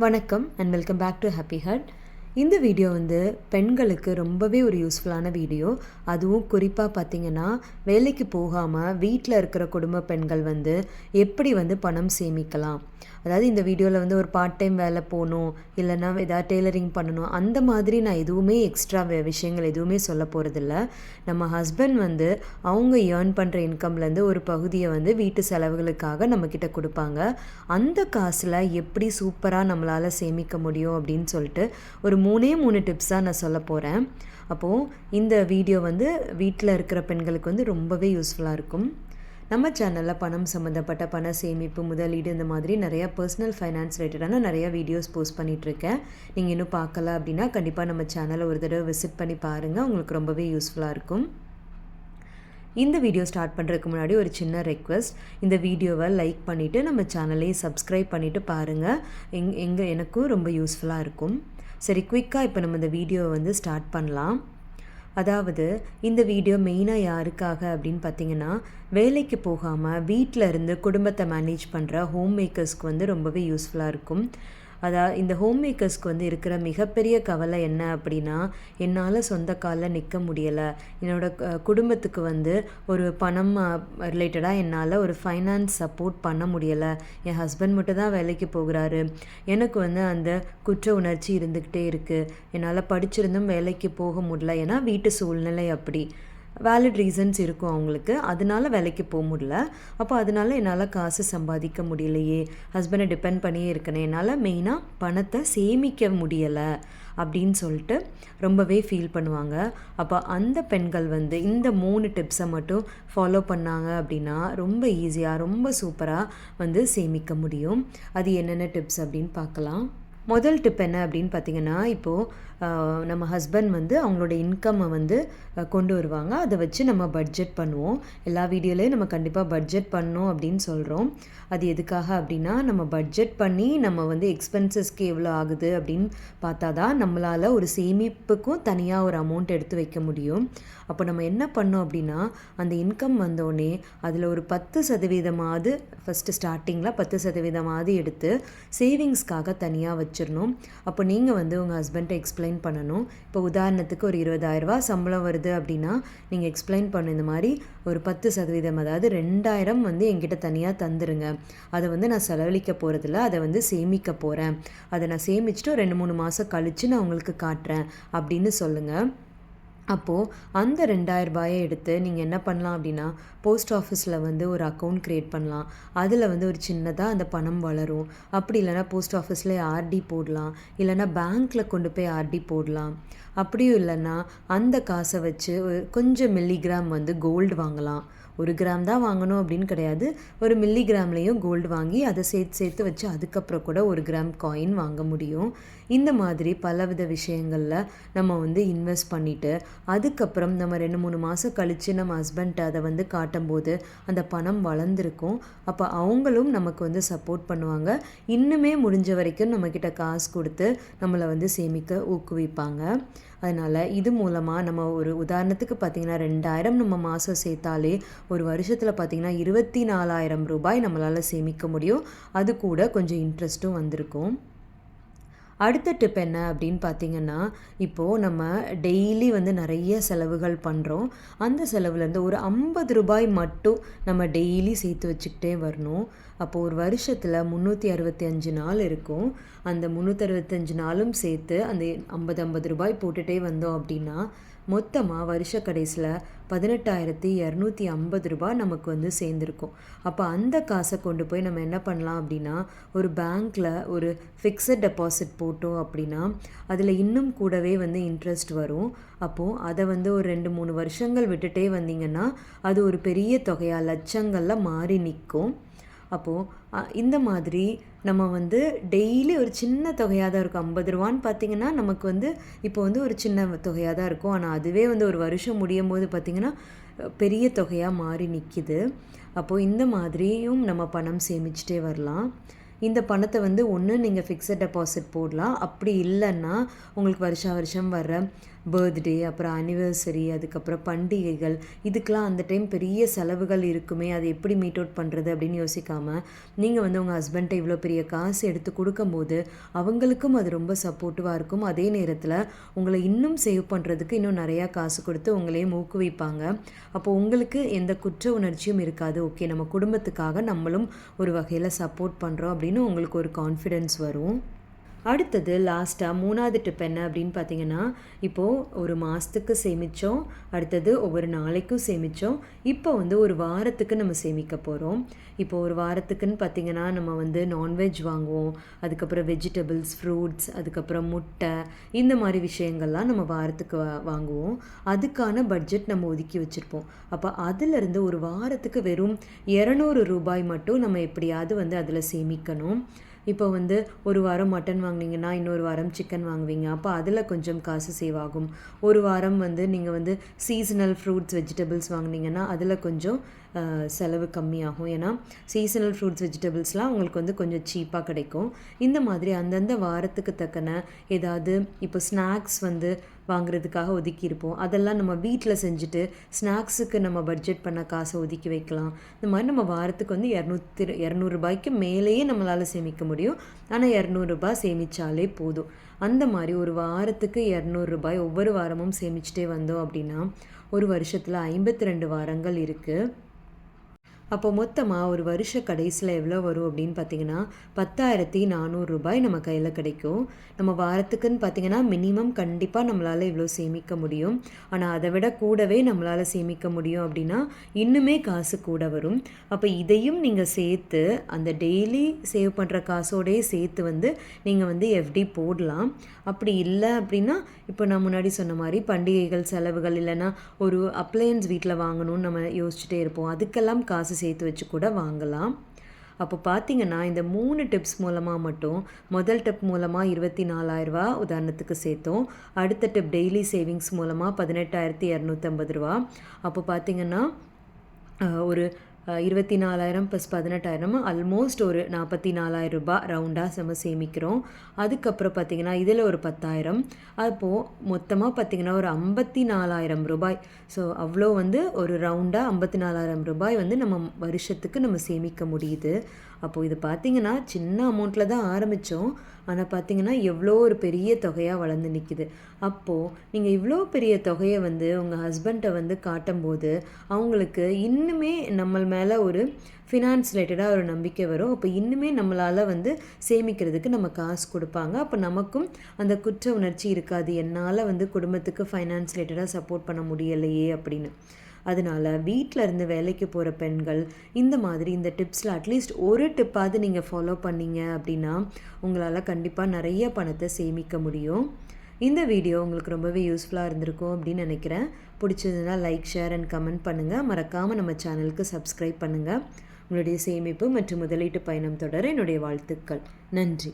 வணக்கம் and welcome back to happy hurt இந்த video வந்து பெண்களுக்கு ரொம்பவே ஒரு யூஸ்ஃபுல்லான வீடியோ. அதுவும் குறிப்பாக பார்த்தீங்கன்னா வேலைக்கு போகாமல் வீட்டில் இருக்கிற குடும்ப பெண்கள் வந்து எப்படி வந்து பணம் சேமிக்கலாம். அதாவது இந்த வீடியோவில் வந்து ஒரு பார்ட் டைம் வேலை போகணும் இல்லைன்னா ஏதாவது டெய்லரிங் பண்ணணும் அந்த மாதிரி நான் எதுவுமே எக்ஸ்ட்ரா விஷயங்கள் எதுவுமே சொல்ல போகிறதில்ல நம்ம ஹஸ்பண்ட் வந்து அவங்க ஏர்ன் பண்ணுற இன்கம்லேருந்து ஒரு பகுதியை வந்து வீட்டு செலவுகளுக்காக நம்மக்கிட்ட கொடுப்பாங்க. அந்த காசில் எப்படி சூப்பராக நம்மளால் சேமிக்க முடியும் அப்படின்னு சொல்லிட்டு ஒரு மூணே மூணு டிப்ஸாக நான் சொல்ல போகிறேன் அப்போது இந்த வீடியோ வந்து வீட்டில் இருக்கிற பெண்களுக்கு வந்து ரொம்பவே யூஸ்ஃபுல்லாக இருக்கும். நம்ம சேனலில் பணம் சம்மந்தப்பட்ட பண சேமிப்பு முதலீடு இந்த மாதிரி நிறையா பர்சனல் ஃபைனான்ஸ் ரிலேட்டடான நிறையா வீடியோஸ் போஸ்ட் பண்ணிகிட்ருக்கேன் நீங்கள் இன்னும் பார்க்கல அப்படின்னா கண்டிப்பாக நம்ம சேனலை ஒரு தடவை விசிட் பண்ணி பாருங்கள் உங்களுக்கு ரொம்பவே யூஸ்ஃபுல்லாக இருக்கும். இந்த வீடியோ ஸ்டார்ட் பண்ணுறதுக்கு முன்னாடி ஒரு சின்ன ரெக்வஸ்ட் இந்த வீடியோவை லைக் பண்ணிவிட்டு நம்ம சேனலையும் சப்ஸ்கிரைப் பண்ணிவிட்டு பாருங்கள் எங் எங்கள் எனக்கும் ரொம்ப யூஸ்ஃபுல்லாக இருக்கும். சரி குயிக்காக இப்போ நம்ம இந்த வீடியோவை வந்து ஸ்டார்ட் பண்ணலாம். அதாவது இந்த வீடியோ மெயினாக யாருக்காக அப்படின்னு பார்த்தீங்கன்னா வேலைக்கு போகாமல் வீட்டில் இருந்து குடும்பத்தை மேனேஜ் பண்ணுற ஹோம் மேக்கர்ஸ்க்கு வந்து ரொம்பவே யூஸ்ஃபுல்லாக இருக்கும். அதாவது இந்த ஹோம் மேக்கர்ஸ்க்கு வந்து இருக்கிற மிகப்பெரிய கவலை என்ன அப்படின்னா என்னால் சொந்த காலில் நிற்க முடியலை. என்னோடய குடும்பத்துக்கு வந்து ஒரு பணம் ரிலேட்டடாக என்னால் ஒரு ஃபைனான்ஸ் சப்போர்ட் பண்ண முடியலை. என் ஹஸ்பண்ட் மட்டும் தான் வேலைக்கு போகிறாரு. எனக்கு வந்து அந்த குற்ற உணர்ச்சி இருந்துக்கிட்டே இருக்குது என்னால் படிச்சிருந்தும் வேலைக்கு போக முடியல. ஏன்னா வீட்டு சூழ்நிலை அப்படி. வேலிட் ரீசன்ஸ் இருக்கும் அவங்களுக்கு. அதனால வேலைக்கு போக முடியல. அப்போ அதனால என்னால் காசு சம்பாதிக்க முடியலையே. ஹஸ்பண்டை டிபெண்ட் பண்ணியே இருக்கணும். என்னால் மெயினாக பணத்தை சேமிக்க முடியலை அப்படின்னு சொல்லிட்டு ரொம்பவே ஃபீல் பண்ணுவாங்க. அப்போ அந்த பெண்கள் வந்து இந்த மூணு டிப்ஸை மட்டும் ஃபாலோ பண்ணாங்க அப்படின்னா ரொம்ப ஈஸியாக ரொம்ப சூப்பராக வந்து சேமிக்க முடியும். அது என்னென்ன டிப்ஸ் அப்படின்னு பார்க்கலாம். முதல் டிப் என்ன அப்படின்னு பார்த்தீங்கன்னா இப்போது நம்ம ஹஸ்பண்ட் வந்து அவங்களோட இன்கம்மை வந்து கொண்டு வருவாங்க. அதை வச்சு நம்ம பட்ஜெட் பண்ணுவோம். எல்லா வீடியோலையும் நம்ம கண்டிப்பாக பட்ஜெட் பண்ணோம் அப்படின்னு சொல்கிறோம் அது எதுக்காக அப்படின்னா நம்ம பட்ஜெட் பண்ணி நம்ம வந்து எக்ஸ்பென்சஸ்க்கு எவ்வளோ ஆகுது அப்படின்னு பார்த்தா தான் நம்மளால் ஒரு சேமிப்புக்கும் தனியாக ஒரு அமௌண்ட் எடுத்து வைக்க முடியும். அப்போ நம்ம என்ன பண்ணோம் அப்படின்னா அந்த இன்கம் வந்தோடனே அதில் ஒரு பத்து சதவீதமாவது ஃபஸ்ட்டு ஸ்டார்டிங்கில் பத்து சதவீதமாவது எடுத்து சேவிங்ஸ்க்காக தனியாக வச்சிடணும். அப்போ நீங்கள் வந்து உங்கள் ஹஸ்பண்ட்டை எக்ஸ்பிளைன் பண்ணணும். இப்போ உதாரணத்துக்கு ஒரு இருபதாயிரரூபா சம்பளம் வருது அப்படின்னா நீங்கள் எக்ஸ்பிளைன் பண்ண இந்த மாதிரி ஒரு பத்து சதவீதம் அதாவது ரெண்டாயிரம் வந்து என்கிட்ட தனியாக தந்துருங்க. அதை வந்து நான் செலவழிக்க போகிறதில்ல அதை வந்து சேமிக்க போகிறேன் அதை நான் சேமிச்சுட்டு ரெண்டு மூணு மாதம் கழித்து நான் உங்களுக்கு காட்டுறேன் அப்படின்னு சொல்லுங்கள் அப்போது அந்த ரெண்டாயிரரூபாயை எடுத்து நீங்கள் என்ன பண்ணலாம் அப்படின்னா போஸ்ட் ஆஃபீஸில் வந்து ஒரு அக்கௌண்ட் க்ரியேட் பண்ணலாம். அதில் வந்து ஒரு சின்னதாக அந்த பணம் வளரும். அப்படி இல்லைனா போஸ்ட் ஆஃபீஸில் ஆர்டி போடலாம். இல்லைனா பேங்க்கில் கொண்டு போய் ஆர்டி போடலாம். அப்படியும் இல்லைன்னா அந்த காசை வச்சு கொஞ்சம் மில்லிகிராம் வந்து கோல்டு வாங்கலாம். ஒரு கிராம் தான் வாங்கணும் அப்படின்னு கிடையாது. ஒரு மில்லி கிராம்லேயும் கோல்டு வாங்கி அதை சேர்த்து சேர்த்து வச்சு அதுக்கப்புறம் கூட ஒரு கிராம் காயின் வாங்க முடியும். இந்த மாதிரி பலவித விஷயங்களில் நம்ம வந்து இன்வெஸ்ட் பண்ணிவிட்டு அதுக்கப்புறம் நம்ம ரெண்டு மூணு மாதம் கழித்து நம்ம ஹஸ்பண்ட்டை அதை வந்து காட்டும்போது அந்த பணம் வளர்ந்துருக்கும். அப்போ அவங்களும் நமக்கு வந்து சப்போர்ட் பண்ணுவாங்க. இன்னுமே முடிஞ்ச வரைக்கும் நம்மக்கிட்ட காசு கொடுத்து நம்மளை வந்து சேமிக்க ஊக்குவிப்பாங்க. அதனால் இது மூலமாக நம்ம ஒரு உதாரணத்துக்கு பார்த்திங்கன்னா ரெண்டாயிரம் நம்ம மாதம் சேர்த்தாலே ஒரு வருஷத்தில் பார்த்திங்கன்னா இருபத்தி நாலாயிரம் ரூபாய் நம்மளால் சேமிக்க முடியும். அது கூட கொஞ்சம் இன்ட்ரெஸ்ட்டும் வந்திருக்கும். அடுத்த டிப் என்ன அப்படின்னு பார்த்தீங்கன்னா இப்போது நம்ம டெய்லி வந்து நிறைய செலவுகள் பண்ணுறோம் அந்த செலவுலேருந்து ஒரு ஐம்பது ரூபாய் மட்டும் நம்ம டெய்லி சேர்த்து வச்சுக்கிட்டே வரணும். அப்போது ஒரு வருஷத்தில் முந்நூற்றி அறுபத்தி அஞ்சு நாள் இருக்கும். அந்த முந்நூற்றி அறுபத்தஞ்சு நாளும் சேர்த்து அந்த ஐம்பது ஐம்பது ரூபாய் போட்டுகிட்டே வந்தோம் அப்படின்னா மொத்தமாக வருஷ கடைசியில் பதினெட்டாயிரத்தி இரநூத்தி ஐம்பது ரூபாய் நமக்கு வந்து சேர்ந்துருக்கும். அப்போ அந்த காசை கொண்டு போய் நம்ம என்ன பண்ணலாம் அப்படின்னா ஒரு பேங்க்கில் ஒரு ஃபிக்ஸட் டெபாசிட் போட்டோம் அப்படின்னா அதில் இன்னும் கூடவே வந்து இன்ட்ரெஸ்ட் வரும். அப்போது அதை வந்து ஒரு ரெண்டு மூணு வருஷங்கள் விட்டுட்டே வந்தீங்கன்னா அது ஒரு பெரிய தொகையாக லட்சங்களில் மாறி நிற்கும். அப்போது இந்த மாதிரி நம்ம வந்து டெய்லி ஒரு சின்ன தொகையாக தான் இருக்கும். ஐம்பது ரூபான்னு பார்த்தீங்கன்னா நமக்கு வந்து இப்போ வந்து ஒரு சின்ன தொகையாக தான் இருக்கும். ஆனால் அதுவே வந்து ஒரு வருஷம் முடியும் போது பார்த்திங்கன்னா பெரிய தொகையாக மாறி நிற்கிது அப்போது இந்த மாதிரியும் நம்ம பணம் சேமிச்சிட்டே வரலாம். இந்த பணத்தை வந்து ஒன்று நீங்கள் ஃபிக்ஸட் டெபாசிட் போடலாம். அப்படி இல்லைன்னா உங்களுக்கு வருஷா வருஷம் வர்ற பர்த்டே அப்புறம் அனிவர்சரி அதுக்கப்புறம் பண்டிகைகள் இதுக்கெலாம் அந்த டைம் பெரிய செலவுகள் இருக்குமே அதை எப்படி மீட் அவுட் பண்ணுறது அப்படின்னு யோசிக்காமல் நீங்கள் வந்து உங்கள் ஹஸ்பண்ட்டை இவ்வளோ பெரிய காசு எடுத்து கொடுக்கும்போது அவங்களுக்கும் அது ரொம்ப சப்போர்ட்டிவாக இருக்கும். அதே நேரத்தில் உங்களை இன்னும் சேவ் பண்ணுறதுக்கு இன்னும் நிறையா காசு கொடுத்து உங்களையும் ஊக்குவிப்பாங்க. அப்போ உங்களுக்கு எந்த குற்ற உணர்ச்சியும் இருக்காது. ஓகே நம்ம குடும்பத்துக்காக நம்மளும் ஒரு வகையில் சப்போர்ட் பண்ணுறோம் அப்படின்னு உங்களுக்கு ஒரு கான்ஃபிடென்ஸ் வரும். அடுத்தது லாஸ்ட்டாக மூணாவது டிப் என்ன அப்படின்னு பார்த்தீங்கன்னா இப்போது ஒரு மாதத்துக்கு சேமித்தோம் அடுத்தது ஒவ்வொரு நாளைக்கும் சேமித்தோம் இப்போ வந்து ஒரு வாரத்துக்கு நம்ம சேமிக்க போகிறோம் இப்போ ஒரு வாரத்துக்குன்னு பார்த்தீங்கன்னா நம்ம வந்து நான்வெஜ் வாங்குவோம். அதுக்கப்புறம் வெஜிடபிள்ஸ் ஃப்ரூட்ஸ் அதுக்கப்புறம் முட்டை இந்த மாதிரி விஷயங்கள்லாம் நம்ம வாரத்துக்கு வாங்குவோம். அதுக்கான பட்ஜெட் நம்ம ஒதுக்கி வச்சுருப்போம். அப்போ அதிலிருந்து ஒரு வாரத்துக்கு வெறும் இரநூறு ரூபாய் மட்டும் நம்ம எப்படியாவது வந்து அதில் சேமிக்கணும். இப்போ வந்து ஒரு வாரம் மட்டன் வாங்கினீங்கன்னா இன்னொரு வாரம் சிக்கன் வாங்குவீங்க. அப்போ அதில் கொஞ்சம் காசு சேவ் ஆகும். ஒரு வாரம் வந்து நீங்கள் வந்து சீசனல் ஃப்ரூட்ஸ் வெஜிடபிள்ஸ் வாங்கினீங்கன்னா அதில் கொஞ்சம் செலவு கம்மியாகும். ஏன்னா சீசனல் ஃப்ரூட்ஸ் வெஜிடபிள்ஸ்லாம் உங்களுக்கு வந்து கொஞ்சம் சீப்பாக கிடைக்கும். இந்த மாதிரி அந்தந்த வாரத்துக்கு தக்கன ஏதாவது இப்போ ஸ்நாக்ஸ் வந்து வாங்குறதுக்காக ஒதுக்கியிருப்போம் அதெல்லாம் நம்ம வீட்டில் செஞ்சுட்டு ஸ்நாக்ஸுக்கு நம்ம பட்ஜெட் பண்ண காசை ஒதுக்கி வைக்கலாம். இந்த மாதிரி நம்ம வாரத்துக்கு வந்து இரநூத்தி இரநூறுபாய்க்கு மேலேயே நம்மளால் சேமிக்க முடியும். ஆனால் இரநூறுபா சேமித்தாலே போதும். அந்த மாதிரி ஒரு வாரத்துக்கு இரநூறுபாய் ஒவ்வொரு வாரமும் சேமிச்சிட்டே வந்தோம் அப்படின்னா ஒரு வருஷத்தில் ஐம்பத்தி ரெண்டு வாரங்கள் இருக்குது அப்போ மொத்தமாக ஒரு வருஷ கடைசியில் எவ்வளோ வரும் அப்படின்னு பார்த்தீங்கன்னா பத்தாயிரத்தி நானூறு ரூபாய் நம்ம கையில் கிடைக்கும். நம்ம வாரத்துக்குன்னு பார்த்தீங்கன்னா மினிமம் கண்டிப்பாக நம்மளால் இவ்வளோ சேமிக்க முடியும். ஆனால் அதை விட கூடவே நம்மளால் சேமிக்க முடியும் அப்படின்னா இன்னுமே காசு கூட வரும். அப்போ இதையும் நீங்கள் சேர்த்து அந்த டெய்லி சேவ் பண்ணுற காசோடையே சேர்த்து வந்து நீங்கள் வந்து எஃப்டி போடலாம். அப்படி இல்லை அப்படின்னா இப்போ நான் முன்னாடி சொன்ன மாதிரி பண்டிகைகள் செலவுகள் இல்லைன்னா ஒரு அப்ளையன்ஸ் வீட்டில் வாங்கணும்னு நம்ம யோசிச்சுட்டே இருப்போம். அதுக்கெல்லாம் காசு சேர்த்து வச்சு கூட வாங்கலாம். அப்போ பார்த்தீங்கன்னா இந்த மூணு டிப்ஸ் மூலமாக மட்டும் முதல் டிப் மூலமாக இருபத்தி நாலாயிரரூவா உதாரணத்துக்கு சேர்த்தோம். அடுத்த டிப் டெய்லி சேவிங்ஸ் மூலமாக பதினெட்டாயிரத்தி இரநூத்தம்பது ரூபா. அப்போ பார்த்தீங்கன்னா ஒரு இருபத்தி நாலாயிரம் ப்ளஸ் பதினெட்டாயிரம் ஆல்மோஸ்ட் ஒரு நாற்பத்தி நாலாயிரம் ரூபாய் ரவுண்டாக செம சேமிக்கிறோம். அதுக்கப்புறம் பார்த்திங்கன்னா இதில் ஒரு பத்தாயிரம். அப்போது மொத்தமாக பார்த்திங்கன்னா ஒரு ஐம்பத்தி நாலாயிரம் ரூபாய். ஸோ அவ்வளோ வந்து ஒரு ரவுண்டாக ஐம்பத்தி நாலாயிரம் ரூபாய் வந்து நம்ம வருஷத்துக்கு நம்ம சேமிக்க முடியுது. அப்போது இது பார்த்திங்கன்னா சின்ன அமௌண்ட்டில் தான் ஆரம்பித்தோம் ஆனால் பார்த்திங்கன்னா எவ்வளோ ஒரு பெரிய தொகையாக வளர்ந்து நிற்கிது அப்போது நீங்கள் இவ்வளோ பெரிய தொகையை வந்து உங்கள் ஹஸ்பண்ட்டை வந்து காட்டும்போது அவங்களுக்கு இன்னுமே நம்ம மேலே ஒரு ஃபினான்ஸ் ரிலேட்டடாக ஒரு நம்பிக்கை வரும். அப்போ இன்னுமே நம்மளால் வந்து சேமிக்கிறதுக்கு நம்ம காசு கொடுப்பாங்க. அப்போ நமக்கும் அந்த குற்ற உணர்ச்சி இருக்காது. என்னால் வந்து குடும்பத்துக்கு ஃபைனான்ஸ் ரிலேட்டடாக சப்போர்ட் பண்ண முடியலையே அப்படின்னு. அதனால் வீட்டில் இருந்து வேலைக்கு போகிற பெண்கள் இந்த மாதிரி இந்த டிப்ஸில் அட்லீஸ்ட் ஒரு டிப்பாவது நீங்கள் ஃபாலோ பண்ணீங்க அப்படின்னா உங்களால் கண்டிப்பாக நிறைய பணத்தை சேமிக்க முடியும். இந்த வீடியோ உங்களுக்கு ரொம்பவே யூஸ்ஃபுல்லாக இருந்திருக்கும் அப்படின்னு நினைக்கிறேன். பிடிச்சதுன்னா லைக் ஷேர் அண்ட் கமெண்ட் பண்ணுங்கள் மறக்காமல் நம்ம சேனலுக்கு சப்ஸ்கிரைப் பண்ணுங்கள் உங்களுடைய சேமிப்பு மற்றும் முதலீட்டு பயணம் தொடர என்னுடைய வாழ்த்துக்கள். நன்றி.